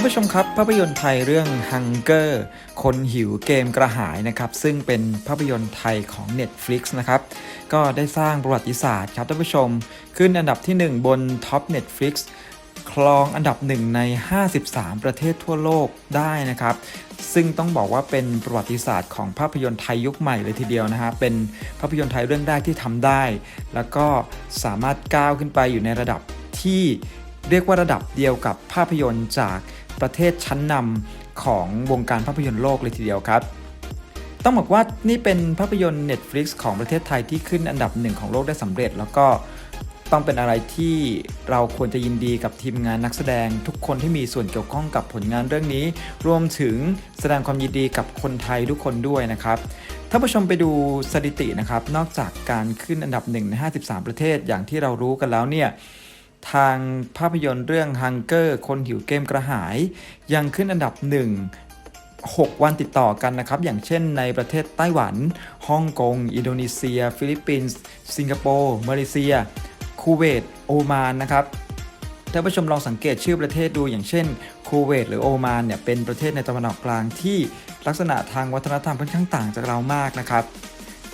านผู้ชมครับ ภาพยนตร์ไทยเรื่อง Hunger คนหิวเกมกระหายนะครับ ซึ่งเป็นภาพยนตร์ไทยของ Netflix นะครับ ก็ได้สร้างประวัติศาสตร์ครับท่านผู้ชม ขึ้นอันดับที่ 1 บนท็อป Netflix ครองอันดับหนึ่งใน 53 ประเทศทั่วโลกได้นะครับ ซึ่งต้องบอกว่าเป็นประวัติศาสตร์ของภาพยนตร์ไทยยุคใหม่เลยทีเดียวนะฮะ เป็นภาพยนตร์ไทยเรื่องแรกที่ทำได้ แล้วก็สามารถก้าวขึ้นไปอยู่ในระดับที่เรียกว่าระดับเดียวกับภาพยนตร์จาก ประเทศชั้นนำของวงการภาพยนตร์โลกเลยทีเดียวครับต้องบอกว่านี่เป็นภาพยนตร์ Netflix ของประเทศไทยที่ขึ้นอันดับหนึ่งของโลกได้สำเร็จ แล้วก็ต้องเป็นอะไรที่เราควรจะยินดีกับทีมงานนักแสดง ทุกคนที่มีส่วนเกี่ยวข้องกับผลงานเรื่องนี้ รวมถึงแสดงความยินดีกับคนไทยทุกคนด้วยนะครับถ้าผู้ชมไปดูสถิตินะครับนอกจากการขึ้นอันดับหนึ่งใน 53 ประเทศอย่างที่เรารู้กันแล้วเนี่ย ทางภาพยนตร์เรื่อง Hunger คนหิวเกมกระหาย ยังขึ้นอันดับ 1 6 วันติดต่อกันนะครับ อย่างเช่นในประเทศไต้หวันฮ่องกง อินโดนีเซีย ฟิลิปปินส์ สิงคโปร์มาเลเซีย คูเวต โอมานนะครับท่านผู้ชมลองสังเกตชื่อประเทศดูอย่างเช่นคูเวตหรือโอมานเนี่ยเป็นประเทศในตะวันออกกลางที่ลักษณะทางวัฒนธรรมค่อนข้างต่างจากเรามากนะครับ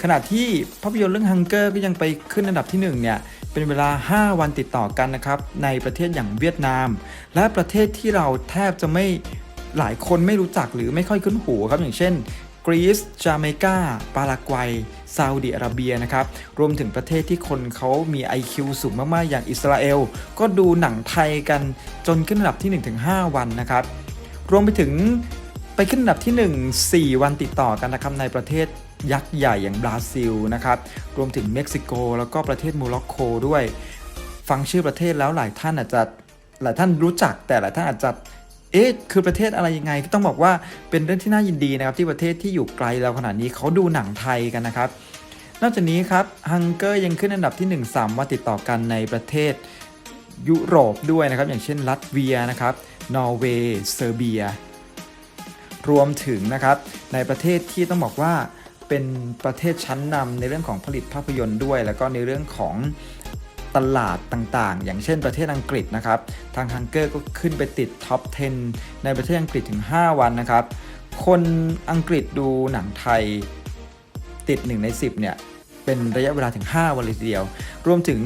ขณะที่ภาพยนตร์เรื่อง Hunger ก็ยังไปขึ้นอันดับที่1เนี่ย เป็นเวลา 5 วันติดต่อกันนะครับ ในประเทศอย่างเวียดนาม และประเทศที่เราแทบจะไม่หลายคนไม่รู้จักหรือไม่ค่อยคุ้นหูครับ อย่างเช่นกรีซจาเมกาปารากวัยซาอุดิอาระเบียนะครับ รวมถึงประเทศที่คนเขามี IQ สูงมาก ๆ อย่างอิสราเอล ก็ดูหนังไทยกันจนขึ้นอันดับที่ 1-5 วันนะครับ รวมไปถึงไปขึ้นอันดับที่ 1 4 วันติดต่อกันนะครับในประเทศ ยักษ์ใหญ่อย่างบราซิลนะครับรวมถึงเม็กซิโก แล้วก็ประเทศโมร็อกโกด้วย ฟังชื่อประเทศแล้วหลายท่านอาจจะหลายท่านรู้จัก แต่หลายท่านอาจจะเอ๊ะคือประเทศอะไรยังไงก็ต้องบอกว่าเป็นเรื่องที่น่ายินดีนะครับที่ประเทศที่อยู่ไกลเราขนาดนี้เขาดูหนังไทยกันนะครับ นอกจากนี้ครับฮังเกอร์ยังขึ้นอันดับที่ 1 3วันติดต่อกันในประเทศยุโรปด้วยนะครับ อย่างเช่นรัสเวียนะครับนอร์เวย์เซอร์เบีย รวมถึงนะครับในประเทศที่ต้องบอกว่า เป็นประเทศชั้นนำในเรื่องของผลิตภาพยนตร์ด้วย แล้วก็ในเรื่องของตลาดต่างๆ อย่างเช่นประเทศอังกฤษนะครับ ทางฮังเกอร์ก็ขึ้นไปติดท็อป 10 ในประเทศอังกฤษถึง 5 วันนะครับ คนอังกฤษดูหนังไทยติด 1 ใน 10 เนี่ย เป็นระยะเวลาถึง 5 วันเลยทีเดียว รวมถึง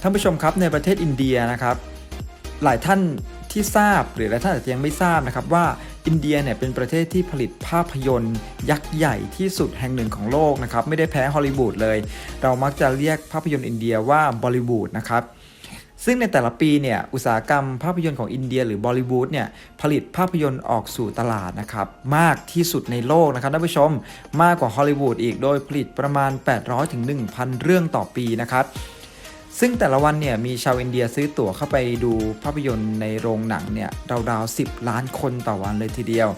ท่านผู้ชมครับในประเทศอินเดียนะครับ หลายท่านที่ทราบหรือหลายท่านอาจจะยังไม่ทราบนะครับว่า อินเดียเนี่ยเป็นประเทศที่ผลิตภาพยนตร์ ยักษ์ใหญ่ที่สุดแห่งหนึ่งของโลกนะครับไม่ได้แพ้ฮอลลีวูดเลย เรามักจะเรียกภาพยนตร์อินเดียว่าบอลิวูดนะครับซึ่งในแต่ละปีเนี่ยอุตสาหกรรมภาพยนตร์ของอินเดียหรือบอลิวูดเนี่ยผลิตภาพยนตร์ออกสู่ตลาดนะครับมากที่สุดในโลกนะครับท่านผู้ชมมากกว่าฮอลลีวูดอีกโดยผลิตประมาณ 800ถึง1,000 เรื่องต่อปีนะครับ ซึ่งแต่ละวันเนี่ยมีชาวอินเดียซื้อตั๋วเข้าไปดูภาพยนตร์ในโรงหนังเนี่ยราวๆ 10 ล้านคนต่อวันเลยทีเดียว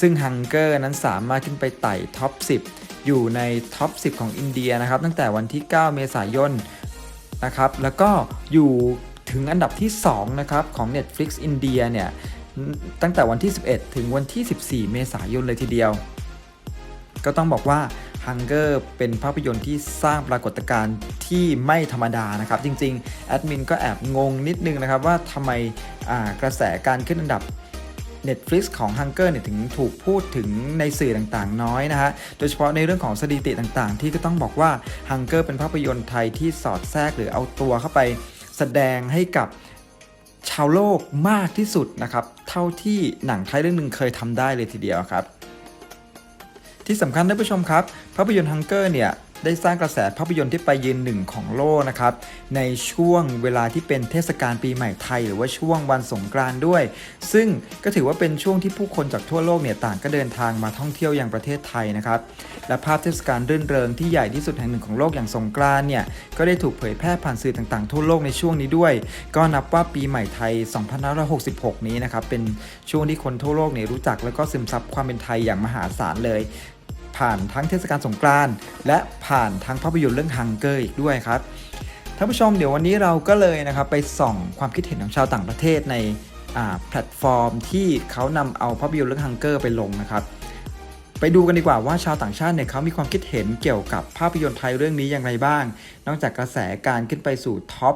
ซึ่งฮังเกอร์นั้นสามารถขึ้นไปไต่ท็อป 10 อยู่ในท็อป 10 ของอินเดียนะครับ ตั้งแต่วันที่ 9 เมษายนนะครับ แล้วก็อยู่ถึงอันดับที่ 2 นะครับ ของ Netflix อินเดียเนี่ยตั้งแต่วันที่ 11 ถึงวันที่ 14 เมษายนเลยทีเดียว ก็ต้องบอกว่า Hunger เป็นภาพยนตร์ที่สร้างปรากฏการณ์ที่ไม่ธรรมดานะครับ จริงๆ แอดมินก็แอบงงนิดนึงนะครับ ว่าทำไมกระแสการขึ้นอันดับ Netflix ของ Hunger เนี่ยถึงถูกพูดถึงในสื่อต่างๆ น้อยนะฮะ โดยเฉพาะในเรื่องของสถิติต่างๆ ที่ก็ต้องบอกว่า Hunger เป็นภาพยนตร์ไทยที่สอดแทรกหรือเอาตัวเข้าไปแสดงให้กับชาวโลกมากที่สุดนะครับ เท่าที่หนังไทยเรื่องหนึ่งเคยทำได้เลยทีเดียวครับ ที่สำคัญท่านผู้ชมครับ ภาพยนตร์ฮังเกอร์เนี่ยได้สร้างกระแสภาพยนตร์ที่ไปยืนหนึ่งของโลกนะครับ ในช่วงเวลาที่เป็นเทศกาลปีใหม่ไทย หรือว่าช่วงวันสงกรานต์ด้วย ซึ่งก็ถือว่าเป็นช่วงที่ผู้คนจากทั่วโลกเนี่ยต่างก็เดินทางมาท่องเที่ยวอยังประเทศไทยนะครับ และภาพเทศกาลรื่นเริงที่ใหญ่ที่สุดแห่งหนึ่งของโลกอย่างสงกรานต์เนี่ยก็ได้ถูกเผยแพร่ผ่านสื่อต่างๆ ทั่วโลกในช่วงนี้ด้วย ก็นับว่าปีใหม่ไทย 2566 นี้นะครับเป็นช่วงที่คนทั่วโลกเนี่ยรู้จัก แล้วก็ซึมซับความเป็นไทยอย่างมหาศาลเลย ผ่านทั้งเทศกาลสงกรานต์และผ่านทั้งภาพยนตร์เรื่องฮังเกอร์อีกด้วยครับท่านผู้ชมเดี๋ยววันนี้เราก็เลยนะครับไปส่องความคิดเห็นของชาวต่างประเทศในแพลตฟอร์มที่เขานำเอาภาพยนตร์เรื่องฮังเกอร์ไปลงนะครับ ไปดูกันดีกว่าว่าชาวต่างชาติเนี่ยเขามีความคิดเห็นเกี่ยวกับภาพยนตร์ไทยเรื่องนี้อย่างไรบ้าง นอกจากกระแสการขึ้นไปสู่ท็อป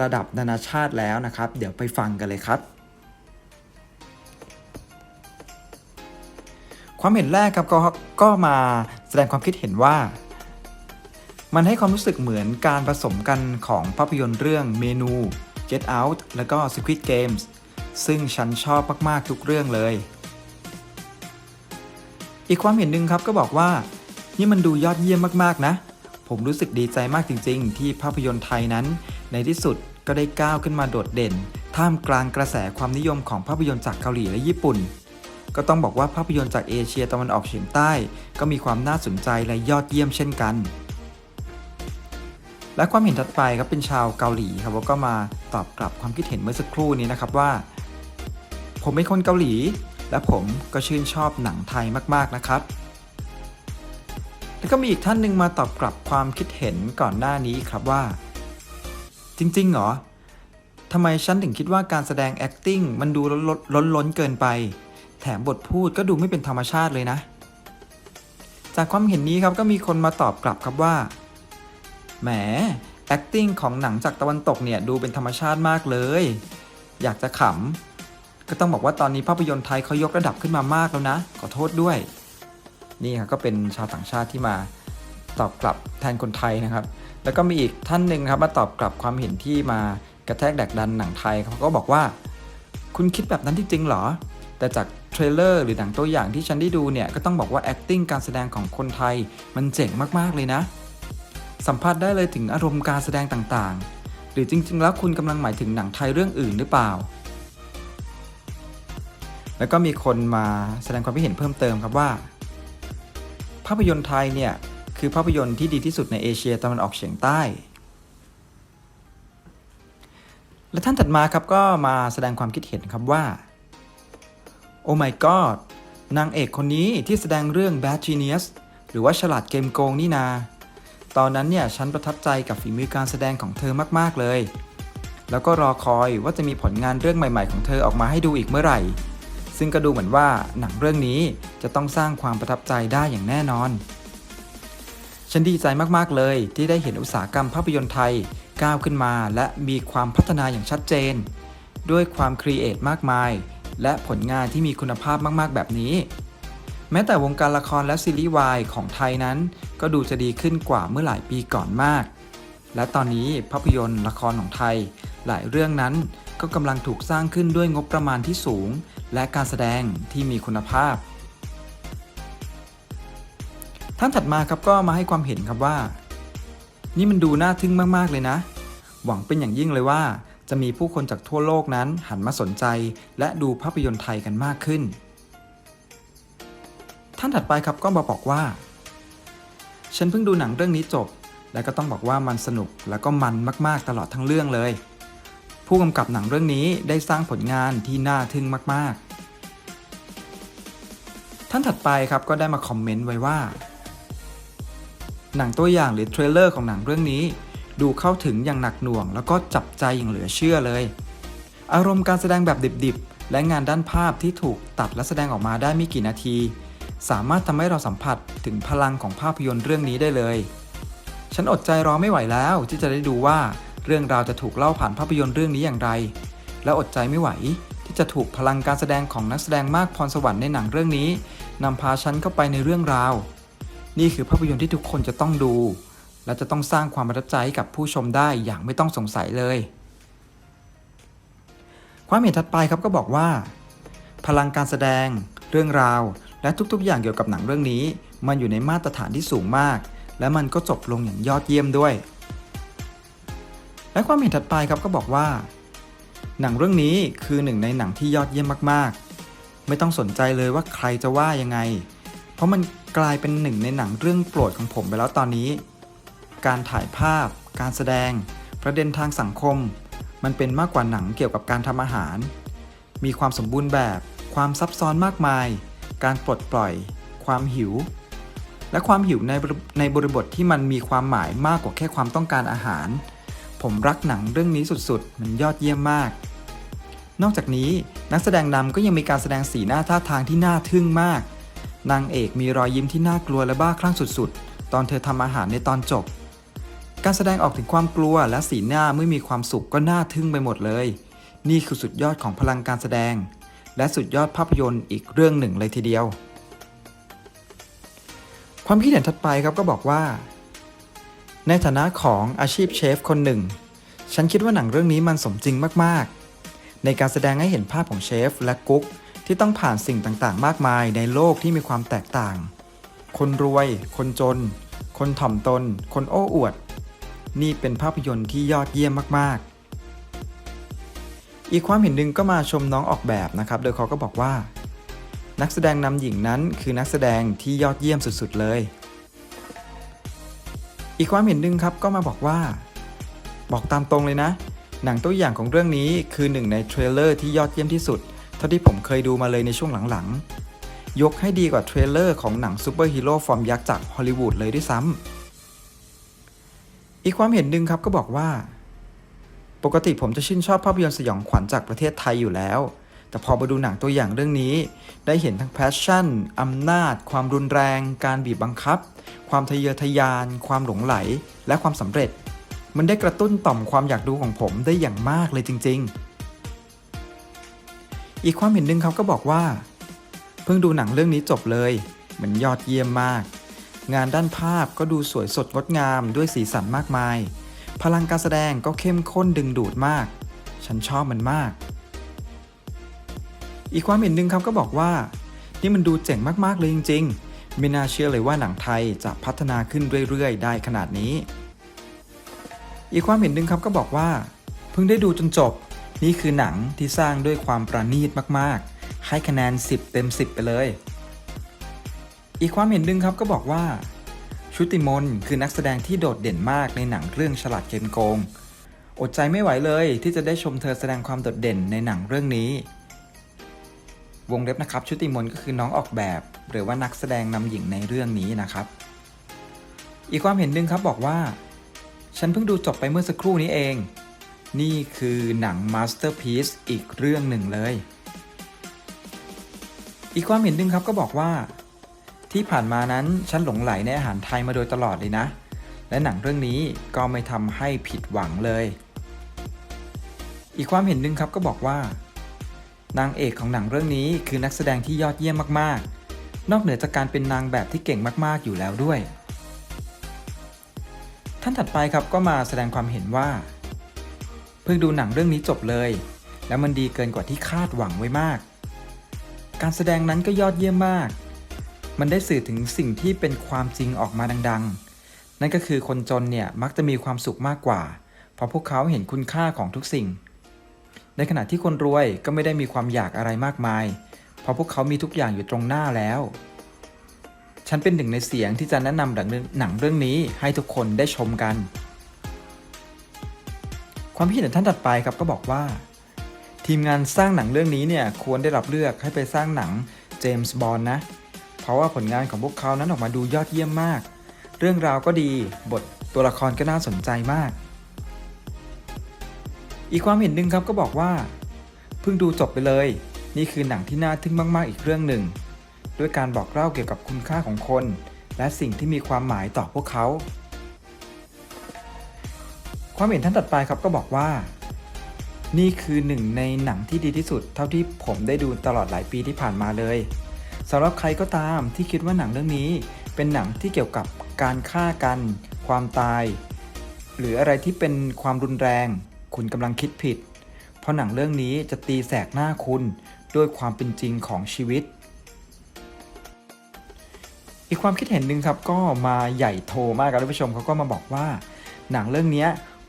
ระดับนานาชาติแล้วนะครับ เดี๋ยวไปฟังกันเลยครับ ความเห็นแรกครับก็ก็มาแสดงความคิดเห็นว่า มันให้ความรู้สึกเหมือนการผสมกันของภาพยนตร์เรื่องเมนู Get Out แล้วก็ Squid Games ซึ่งฉันชอบมากๆทุกเรื่องเลย อีกความเห็นหนึ่งครับก็บอกว่า นี่มันดูยอดเยี่ยมมากๆนะ ผมรู้สึกดีใจมากจริง ๆ ที่ภาพยนตร์ไทยนั้น ในที่สุดก็ได้ก้าวขึ้นมาโดดเด่น ท่ามกลางกระแสความนิยมของภาพยนตร์จากเกาหลีและญี่ปุ่น ก็ต้องบอกว่าภาพยนตร์จากเอเชียตะวันออกเฉียงใต้ ก็มีความน่าสนใจและยอดเยี่ยมเช่นกัน และความเห็นถัดไปครับเป็นชาวเกาหลีครับเขาก็มาตอบกลับความคิดเห็นเมื่อสักครู่นี้นะครับว่า ผมเป็นคนเกาหลี และผมก็ชื่นชอบหนังไทยมากๆนะครับแล้วก็มีอีกท่านหนึ่งมาตอบกลับความคิดเห็นก่อนหน้านี้ครับว่า จริงๆเหรอทำไมฉันถึงคิดว่าการแสดง acting มันดูล้นล้นเกินไป แถมบทพูดก็ดูไม่เป็นธรรมชาติเลยนะ จากความเห็นนี้ครับก็มีคนมาตอบกลับครับว่า แหม acting ของหนังจากตะวันตกเนี่ยดูเป็นธรรมชาติมากเลย อยากจะขำ ก็ต้องบอกว่าตอนนี้ภาพยนตร์ไทยเขายกระดับขึ้นมามากแล้วนะ ขอโทษด้วย นี่ครับก็เป็นชาวต่างชาติที่มาตอบกลับแทนคนไทยนะครับ แล้วก็มีอีกท่านหนึ่งครับมาตอบกลับความเห็นที่มากระแทกแดกดันหนังไทยเขาก็บอกว่า คุณคิดแบบนั้นจริงๆเหรอ แต่จาก รลเลอร์หรือหนังตัวอย่างที่ฉันได้ดูเนี่ย ก็ต้องบอกว่า acting การแสดงของคนไทยมันเจ๋งมากๆเลยนะ สัมผัสได้เลยถึงอารมณ์การแสดงต่างๆ หรือจริงๆ แล้วคุณกำลังหมายถึงหนังไทยเรื่องอื่นหรือเปล่า แล้วก็มีคนมาแสดงความคิดเห็นเพิ่มเติมครับว่า ภาพยนตร์ไทยเนี่ยคือภาพยนตร์ที่ดีที่สุดในเอเชียตะวันออกเฉียงใต้ และท่านถัดมาครับก็มาแสดงความคิดเห็นครับว่า อ้ my god นางเอกคนนี้ที่แสดงเรื่อง Bad Genius หรือว่าฉลาดเกมโกงนี่นา ตอนนั้นเนี่ยฉันประทับใจกับฝีมือการแสดงของเธอมากๆเลย แล้วก็รอคอยว่าจะมีผลงานเรื่องใหม่ ๆ ของเธอออกมาให้ดูอีกเมื่อไหร่ ซึ่งก็ดูเหมือนว่าหนังเรื่องนี้จะต้องสร้างความประทับใจได้อย่างแน่นอน ฉันดีใจมากๆเลยที่ได้เห็นอุตสาหกรรมภาพยนตร์ไทยก้าวขึ้นมาและมีความพัฒนาอย่างชัดเจน ด้วยความครีเอทมากมาย และผลงานที่มีคุณภาพมากๆ แบบนี้ แม้แต่วงการละครและซีรีส์วายของไทยนั้น ก็ดูจะดีขึ้นกว่าเมื่อหลายปีก่อนมาก และตอนนี้ภาพยนตร์ละครของไทย หลายเรื่องนั้นก็กำลังถูกสร้างขึ้นด้วยงบประมาณที่สูง และการแสดงที่มีคุณภาพ ท่านถัดมาครับก็มาให้ความเห็นครับว่า นี่มันดูน่าทึ่งมากๆเลยนะ หวังเป็นอย่างยิ่งเลยว่า จะมีผู้คนจากทั่วโลกนั้นหันมาสนใจ และดูภาพยนตร์ไทยกันมากขึ้น ท่านถัดไปครับก็มาบอกว่า ฉันเพิ่งดูหนังเรื่องนี้จบ และก็ต้องบอกว่ามันสนุกและก็มันมาก ๆ ตลอดทั้งเรื่องเลย ผู้กำกับหนังเรื่องนี้ได้สร้างผลงานที่น่าทึ่งมาก ๆ ท่านถัดไปครับก็ได้มาคอมเมนต์ไว้ว่า หนังตัวอย่างหรือเทรลเลอร์ของหนังเรื่องนี้ ดูเข้าถึงอย่างหนักหน่วง แล้วก็จับใจอย่างเหลือเชื่อเลย อารมณ์การแสดงแบบดิบๆ และงานด้านภาพที่ถูกตัดและแสดงออกมาได้ไม่กี่นาที สามารถทำให้เราสัมผัสถึงพลังของภาพยนตร์เรื่องนี้ได้เลย ฉันอดใจรอไม่ไหวแล้วที่จะได้ดูว่าเรื่องราวจะถูกเล่าผ่านภาพยนตร์เรื่องนี้อย่างไร และอดใจไม่ไหวที่จะถูกพลังการแสดงของนักแสดงมากพรสวรรค์ในหนังเรื่องนี้นำพาฉันเข้าไปในเรื่องราว นี่คือภาพยนตร์ที่ทุกคนจะต้องดู และจะต้องสร้างความประทับใจให้กับผู้ชมได้อย่างไม่ต้องสงสัยเลย ความเห็นถัดไปครับก็บอกว่า พลังการแสดง เรื่องราว และทุกๆ อย่างเกี่ยวกับหนังเรื่องนี้ มันอยู่ในมาตรฐานที่สูงมาก และมันก็จบลงอย่างยอดเยี่ยมด้วย และความเห็นถัดไปครับก็บอกว่า หนังเรื่องนี้คือหนึ่งในหนังที่ยอดเยี่ยมมากๆ ไม่ต้องสนใจเลยว่าใครจะว่ายังไง เพราะมันกลายเป็นหนึ่งในหนังเรื่องโปรดของผมไปแล้วตอนนี้ การถ่ายภาพ การแสดง ประเด็นทางสังคม มันเป็นมากกว่าหนังเกี่ยวกับการทำอาหาร มีความสมบูรณ์แบบ ความซับซ้อนมากมาย การปลดปล่อย ความหิว และความหิวในในบริบทที่มันมีความหมายมากกว่าแค่ความต้องการอาหาร ผมรักหนังเรื่องนี้สุดๆ มันยอดเยี่ยมมาก นอกจากนี้นักแสดงนำก็ยังมีการแสดงสีหน้าท่าทางที่น่าทึ่งมาก นางเอกมีรอยยิ้มที่น่ากลัวและบ้าคลั่งสุดๆ ตอนเธอทำอาหารในตอนจบ การแสดงออกถึงความกลัวและสีหน้าเมื่อมีความสุขก็น่าทึ่งไปหมดเลย นี่คือสุดยอดของพลังการแสดง และสุดยอดภาพยนตร์อีกเรื่องหนึ่งเลยทีเดียว ความคิดเห็นถัดไปครับก็บอกว่า ในฐานะของอาชีพเชฟคนหนึ่ง ฉันคิดว่าหนังเรื่องนี้มันสมจริงมากๆ ในการแสดงให้เห็นภาพของเชฟและกุ๊กที่ต้องผ่านสิ่งต่างๆ มากมายในโลกที่มีความแตกต่าง คนรวย คนจน คนถ่อมตน คนโอ้อวด นี่เป็นภาพยนตร์ที่ยอดเยี่ยมมาก ๆ อีกความเห็นหนึ่งก็มาชมน้องออกแบบนะครับ โดยเขาก็บอกว่า นักแสดงนำหญิงนั้นคือนักแสดงที่ยอดเยี่ยมสุด ๆ เลย อีกความเห็นหนึ่งครับก็มาบอกว่า บอกตามตรงเลยนะ หนังตัวอย่างของเรื่องนี้คือหนึ่งในเทรลเลอร์ที่ยอดเยี่ยมที่สุด เท่าที่ผมเคยดูมาเลยในช่วงหลังๆยกให้ดีกว่าเทรลเลอร์ของหนังซูเปอร์ฮีโร่ฟอร์มยักษ์จากฮอลลีวูดเลยด้วยซ้ำ อีกความเห็นหนึ่งครับก็บอกว่า ปกติผมจะชื่นชอบภาพยนตร์สยองขวัญจากประเทศไทยอยู่แล้ว แต่พอมาดูหนังตัวอย่างเรื่องนี้ ได้เห็นทั้งแพชชั่นอำนาจ ความรุนแรง การบีบบังคับ ความทะเยอทะยาน ความหลงไหล และความสำเร็จ มันได้กระตุ้นต่อมความอยากดูของผมได้อย่างมากเลยจริง ๆ อีกความเห็นหนึ่งเขาก็บอกว่า เพิ่งดูหนังเรื่องนี้จบเลย มันยอดเยี่ยมมาก งานด้านภาพก็ดูสวยสดงดงามด้วยสีสันมากมาย พลังการแสดงก็เข้มข้นดึงดูดมาก ฉันชอบมันมาก อีกความเห็นหนึ่งครับก็บอกว่า นี่มันดูเจ๋งมาก ๆ เลยจริง ๆ ไม่น่าเชื่อเลยว่าหนังไทยจะพัฒนาขึ้นเรื่อย ๆ ได้ขนาดนี้ อีกความเห็นหนึ่งครับก็บอกว่า เพิ่งได้ดูจนจบ นี่คือหนังที่สร้างด้วยความประณีตมาก ๆ ให้คะแนน 10 เต็ม 10 ไปเลย อีกความเห็นหนึ่งครับก็บอกว่า ชุติมนคือนักแสดงที่โดดเด่นมากในหนังเรื่องฉลาดเกมโกง อดใจไม่ไหวเลยที่จะได้ชมเธอแสดงความโดดเด่นในหนังเรื่องนี้ วงเล็บนะครับชุติมนก็คือน้องออกแบบ หรือว่านักแสดงนำหญิงในเรื่องนี้นะครับ อีกความเห็นหนึ่งครับบอกว่า ฉันเพิ่งดูจบไปเมื่อสักครู่นี้เอง นี่คือหนังมาสเตอร์พีซอีกเรื่องหนึ่งเลย อีกความเห็นหนึ่งครับก็บอกว่า ที่ผ่านมานั้นฉันหลงไหลในอาหารไทยมาโดยตลอดเลยนะ และหนังเรื่องนี้ก็ไม่ทำให้ผิดหวังเลย อีกความเห็นหนึ่งครับก็บอกว่า นางเอกของหนังเรื่องนี้คือนักแสดงที่ยอดเยี่ยมมากๆ นอกเหนือจากการเป็นนางแบบที่เก่งมากๆอยู่แล้วด้วย ท่านถัดไปครับก็มาแสดงความเห็นว่า เพิ่งดูหนังเรื่องนี้จบเลย แล้วมันดีเกินกว่าที่คาดหวังไว้มาก การแสดงนั้นก็ยอดเยี่ยมมาก มันได้สื่อถึงสิ่งที่เป็นความจริงออกมาดังๆ นั่นก็คือคนจนเนี่ยมักจะมีความสุขมากกว่า เพราะพวกเขาเห็นคุณค่าของทุกสิ่ง ในขณะที่คนรวยก็ไม่ได้มีความอยากอะไรมากมาย เพราะพวกเขามีทุกอย่างอยู่ตรงหน้าแล้ว ฉันเป็นหนึ่งในเสียงที่จะแนะนำหนังเรื่องนี้ให้ทุกคนได้ชมกัน ความคิดเห็นท่านถัดไปครับก็บอกว่า ทีมงานสร้างหนังเรื่องนี้เนี่ยควรได้รับเลือกให้ไปสร้างหนังเจมส์บอนด์นะ เพราะว่าผลงานของพวกเขานั้นออกมาดูยอดเยี่ยมมาก เรื่องราวก็ดี บทตัวละครก็น่าสนใจมาก อีกความเห็นหนึ่งครับก็บอกว่า เพิ่งดูจบไปเลย นี่คือหนังที่น่าทึ่งมาก ๆ อีกเรื่องหนึ่ง ด้วยการบอกเล่าเกี่ยวกับคุณค่าของคน และสิ่งที่มีความหมายต่อพวกเขา ความเห็นท่านตัดไปครับก็บอกว่า นี่คือหนึ่งในหนังที่ดีที่สุด เท่าที่ผมได้ดูตลอดหลายปีที่ผ่านมาเลย สำหรับใครก็ตามที่คิดว่าหนังเรื่องนี้ เป็นหนังที่เกี่ยวกับการฆ่ากัน ความตาย หรืออะไรที่เป็นความรุนแรง คุณกำลังคิดผิด เพราะหนังเรื่องนี้จะตีแสกหน้าคุณด้วยความเป็นจริงของชีวิต อีกความคิดเห็นหนึ่งครับก็มาใหญ่โตมากครับท่านผู้ชมเขาก็มาบอกว่า หนังเรื่องนี้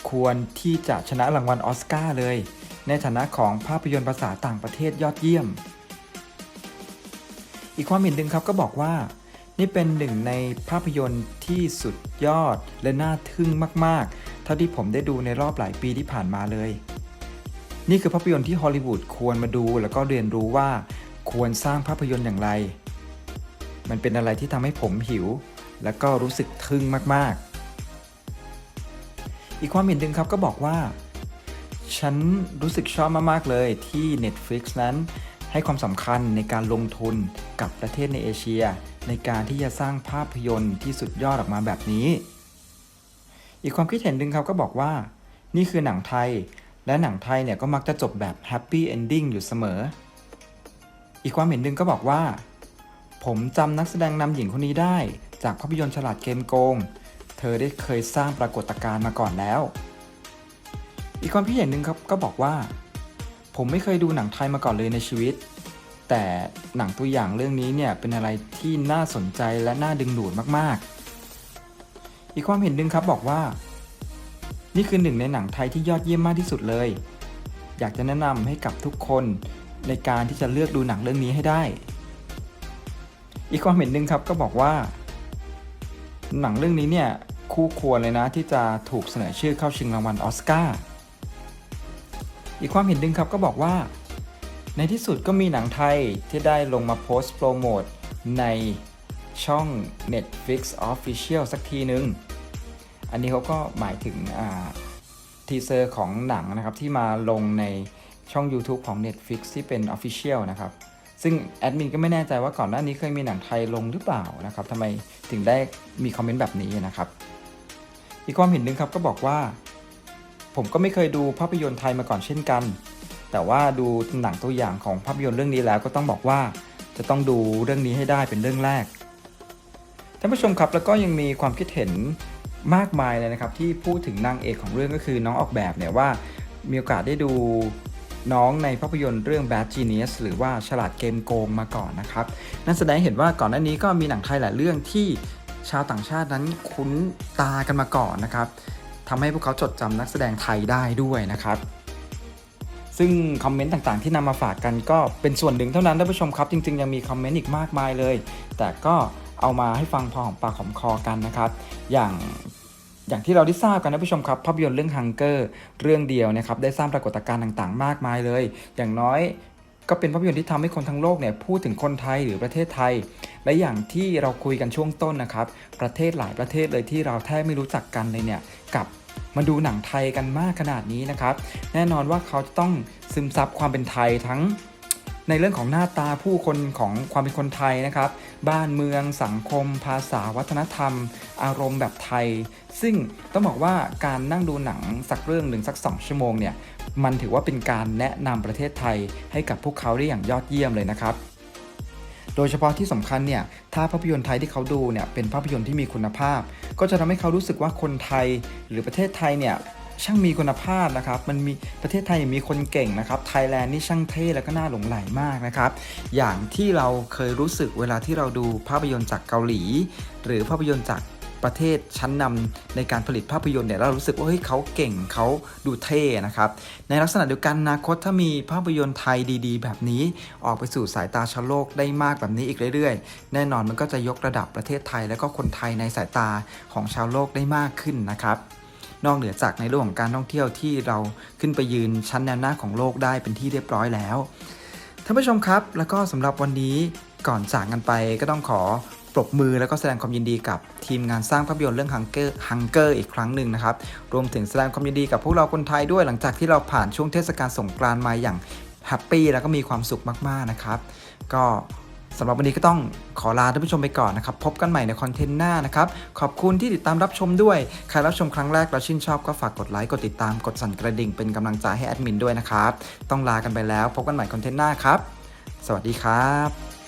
ควรที่จะชนะรางวัลออสการ์เลย ในฐานะของภาพยนตร์ภาษาต่างประเทศยอดเยี่ยม อีกความเห็นหนึ่งครับก็บอกว่า นี่เป็นหนึ่งในภาพยนตร์ที่สุดยอดและน่าทึ่งมากๆ เท่าที่ผมได้ดูในรอบหลายปีที่ผ่านมาเลย นี่คือภาพยนตร์ที่ฮอลลีวูดควรมาดูแล้วก็เรียนรู้ว่าควรสร้างภาพยนตร์อย่างไร มันเป็นอะไรที่ทำให้ผมหิว และก็รู้สึกทึ่งมากๆ อีกความเห็นหนึ่งครับก็บอกว่า ฉันรู้สึกชอบมากๆเลยที่ Netflix นั้น ให้ความสำคัญในการลงทุนกับประเทศในเอเชีย ในการที่จะสร้างภาพยนตร์ที่สุดยอดออกมาแบบนี้ อีกความคิดเห็นหนึ่งครับก็บอกว่า นี่คือหนังไทย และหนังไทยเนี่ยก็มักจะจบแบบแฮปปี้เอนดิ้งอยู่เสมอ อีกความเห็นหนึ่งก็บอกว่า ผมจำนักแสดงนำหญิงคนนี้ได้ จากภาพยนตร์ฉลาดเกมโกง เธอได้เคยสร้างปรากฏการณ์มาก่อนแล้ว อีกความคิดเห็นหนึ่งครับก็บอกว่า ผมไม่เคยดูหนังไทยมาก่อนเลยในชีวิต แต่หนังตัวอย่างเรื่องนี้เนี่ยเป็นอะไรที่น่าสนใจและน่าดึงดูดมากๆ อีกความเห็นหนึ่งครับบอกว่า นี่คือหนึ่งในหนังไทยที่ยอดเยี่ยมมากที่สุดเลย อยากจะแนะนำให้กับทุกคนในการที่จะเลือกดูหนังเรื่องนี้ให้ได้ อีกความเห็นหนึ่งครับก็บอกว่า หนังเรื่องนี้เนี่ยคู่ควรเลยนะที่จะถูกเสนอชื่อเข้าชิงรางวัลออสการ์ อีกความเห็นหนึ่งครับก็บอกว่า ในที่สุดก็มีหนังไทยที่ได้ลงมาโพสต์โปรโมทในช่อง Netflix Official สักทีนึง อันนี้เขาก็หมายถึงทีเซอร์ของหนังนะครับ ที่มาลงในช่อง YouTube ของ Netflix ที่เป็น Official นะครับ ซึ่งแอดมินก็ไม่แน่ใจว่าก่อนหน้านี้เคยมีหนังไทยลงหรือเปล่านะครับทำไมถึงได้มีคอมเมนต์แบบนี้นะครับ อีกความเห็นหนึ่งครับก็บอกว่า ผมก็ไม่เคยดูภาพยนตร์ไทยมาก่อนเช่นกัน แต่ว่าดูหนังตัวอย่างของภาพยนตร์เรื่องนี้แล้วก็ต้องบอกว่า จะต้องดูเรื่องนี้ให้ได้เป็นเรื่องแรก ท่านผู้ชมครับแล้วก็ยังมีความคิดเห็นมากมายเลยนะครับ ที่พูดถึงนางเอกของเรื่องก็คือน้องออกแบบเนี่ยว่ามีโอกาสได้ดูน้องในภาพยนตร์เรื่อง Bad Genius หรือว่าฉลาดเกมโกงมาก่อนนะครับ นั่นแสดงให้เห็นว่าก่อนหน้านี้ก็มีหนังไทยหลายเรื่องที่ชาวต่างชาตินั้นคุ้นตากันมาก่อนนะครับ ทำให้พวกเขาจดจำนักแสดงไทยได้ด้วยนะครับ ซึ่งคอมเมนต์ต่างๆ ที่นำมาฝากกันก็เป็นส่วนหนึ่งเท่านั้นท่านผู้ชมครับ จริงๆ ยังมีคอมเมนต์อีกมากมายเลย แต่ก็เอามาให้ฟังพอหอมปากหอมคอกันนะครับ อย่างอย่างที่เราได้ทราบกันนะผู้ชมครับภาพยนตร์เรื่องฮังเกอร์เรื่องเดียวนะครับได้สร้างปรากฏการณ์ต่างๆ มากมายเลย อย่างน้อยก็เป็นภาพยนตร์ที่ทำให้คนทั้งโลกเนี่ยพูดถึงคนไทยหรือประเทศไทย และอย่างที่เราคุยกันช่วงต้นนะครับ ประเทศหลายประเทศเลยที่เราแทบไม่รู้จักกันเลยเนี่ยกับ มาดูหนังไทยกันมากขนาดนี้นะครับ แน่นอนว่าเขาจะต้องซึมซับความเป็นไทยทั้งในเรื่องของหน้าตาผู้คนของความเป็นคนไทยนะครับ บ้านเมืองสังคม ภาษาวัฒนธรรม อารมณ์แบบไทย ซึ่งต้องบอกว่าการนั่งดูหนังสักเรื่องหนึ่งสัก 2 ชั่วโมงเนี่ยมันถือว่าเป็นการแนะนำประเทศไทยให้กับพวกเขาได้อย่างยอดเยี่ยมเลยนะครับ โดยเฉพาะที่สำคัญเนี่ยถ้าภาพยนตร์ไทยที่เขาดูเนี่ยเป็นภาพยนตร์ที่มีคุณภาพ ก็จะทำให้เขารู้สึกว่าคนไทยหรือประเทศไทยเนี่ยช่างมีคุณภาพนะครับ มันมีประเทศไทยมีคนเก่งนะครับ ไทยแลนด์นี่ช่างเท่แล้วก็น่าหลงใหลมากนะครับ อย่างที่เราเคยรู้สึกเวลาที่เราดูภาพยนตร์จากเกาหลี หรือภาพยนตร์จาก ประเทศชั้นนำในการผลิตภาพยนตร์เนี่ยเรารู้สึกว่าเฮ้ยเขาเก่งเขาดูเท่นะครับในลักษณะเดียวกันอนาคตถ้ามีภาพยนตร์ไทยดีๆ แบบนี้ออกไปสู่สายตาชาวโลกได้มากแบบนี้อีกเรื่อยๆ แน่นอนมันก็จะยกระดับประเทศไทย และก็คนไทยในสายตาของชาวโลกได้มากขึ้นนะครับนอกเหนือจากในเรื่องของการท่องเที่ยวที่เราขึ้นไปยืนชั้นแนวหน้าของโลกได้เป็นที่เรียบร้อยแล้วท่านผู้ชมครับ แล้วก็สำหรับวันนี้ก่อนจากกันไปก็ต้องขอ ปรบมือแล้วก็แสดงความยินดีกับทีมงานสร้างภาพยนตร์เรื่อง Hunger Hunger อีกครั้งหนึ่งนะครับ รวมถึงแสดงความยินดีกับพวกเราคนไทยด้วยหลังจากที่เราผ่านช่วงเทศกาลสงกรานต์มาอย่างแฮปปี้แล้วก็มีความสุขมากๆนะครับ ก็สำหรับวันนี้ก็ต้องขอลาท่านผู้ชมไปก่อนนะครับ พบกันใหม่ในคอนเทนต์หน้านะครับ ขอบคุณที่ติดตามรับชมด้วย ใครรับชมครั้งแรกแล้วชื่นชอบก็ฝากกดไลค์ กดติดตาม กดสั่นกระดิ่งเป็นกำลังใจให้แอดมินด้วยนะครับ ต้องลากันไปแล้ว พบกันใหม่คอนเทนต์หน้าครับ สวัสดีครับ